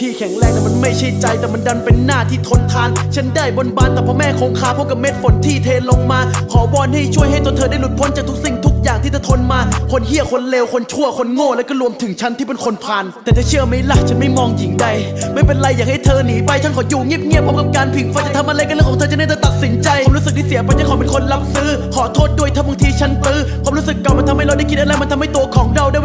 ที่แข็งแรงแต่มันไม่ใช่ใจแต่มันดันเป็นหน้าที่ทนทาน ฉันได้บนบานแต่พ่อแม่คงคาพราะกับเม็ดฝนที่เทลงมา ขอวอนให้ช่วยให้ตัวเธอได้หลุดพ้นจากทุกสิ่งทุกอย่างที่เธอทนมา คนเหี้ยคนเลวคนชั่วคนโง่และก็รวมถึงฉันที่เป็นคนพาลแต่เธอเชื่อไหมล่ะฉันไม่มองหญิงใด ไม่เป็นไรอยากให้เธอหนีไปฉันขออยู่เงียบๆพร้อมกับการผิงไฟจะทำอะไรกันเรื่องของเธอจะได้เธอตัดสินใจความรู้สึกที่เสียไปฉันขอเป็นคนรับซื้อ ขอโทษด้วยถ้าบางทีฉันตื้อความรู้สึกเก่ามันทำให้เราได้คิดอะไรมันทำให้ตัว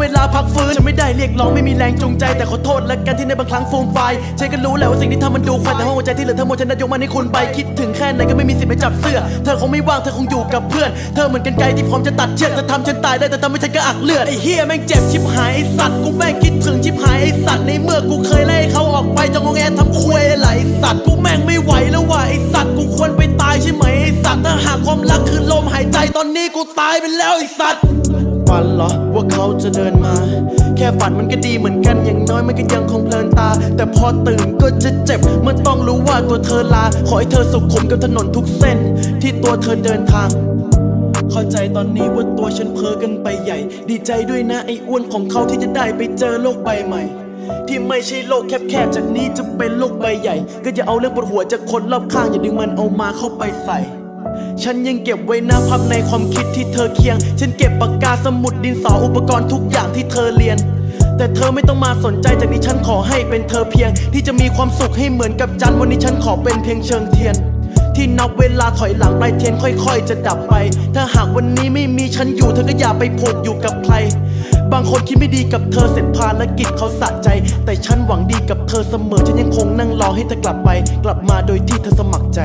เวลาพักฟื้นฉันไม่ได้เรียกร้องไม่มีแรงจูงใจแต่ขอโทษและกันที่ในบางครั้งฟูมไฟล์ฉันก็รู้แหละว่าสิ่งที่ทำมันดูควายแต่หัวใจที่เหลือทั้งหมดฉันได้ยกมันให้คุณไปคิดถึงแค่ไหนก็ไม่มีสิทธิ์ไปจับเสื้อ เธอคงไม่ว่างเธอคงอยู่กับเพื่อน เธอเหมือนกันไกลที่พร้อมจะตัดเชือกเธอทำฉันตายได้แต่ทำให้ฉันก็อักเลือดไอ้เฮียแม่งเจ็บชิบหายไอ้สัตว์กูแม่งคิดถึงชิบหายไอ้สัตว์ในเมื่อกูเคยไล่เขาออกไปจงงอแงทำควยไหลายสัตว์กูแม่งไม่ไหวแล้วว่ะไอ้สัตว์กูควรไปตายใช่ไหมไอ้สัตว์ถ้าหากความรักคือลมหายใจตอนนี้กูตายไปแล้วไอ้สัตว์ ฝันเหรอว่าเขาจะเดินมา แค่ฝันมันก็ดีเหมือนกันอย่างน้อยมันก็ยังคงเพลินตา แต่พอตื่นก็จะเจ็บเมื่อต้องรู้ว่าตัวเธอลา ขอให้เธอสุขขุมกับถนนทุกเส้น ที่ตัวเธอเดินทาง เข้าใจตอนนี้ว่าตัวฉันเพ้อกันไปใหญ่ ดีใจด้วยนะไอ้อ้วนของเขาที่จะได้ไปเจอโลกใบใหม่ที่ไม่ใช่โลกแคบๆจากนี้จะเป็นโลกใบใหญ่ ก็อย่าเอาเรื่องปวดหัวจากคนรอบข้างอย่าดึงมันเอามาเข้าไปใส่ ฉันยังเก็บไว้นะภาพในความคิดที่เธอเคียง ฉันเก็บปากกาสมุดดินสออุปกรณ์ทุกอย่างที่เธอเรียน แต่เธอไม่ต้องมาสนใจจากนี้ฉันขอให้เป็นเธอเพียง ที่จะมีความสุขให้เหมือนกับจันวันนี้ฉันขอเป็นเพียงเชิงเทียน ที่นับเวลาถอยหลังปลายเทียนค่อยๆ จะดับไป ถ้าหากวันนี้ไม่มีฉันอยู่เธอก็อย่าไปผูกอยู่กับใคร บางคนคิดไม่ดีกับเธอเสร็จภารกิจเขาสะใจ แต่ฉันหวังดีกับเธอเสมอฉันยังคงนั่งรอให้เธอกลับไป กลับมาโดยที่เธอสมัครใจ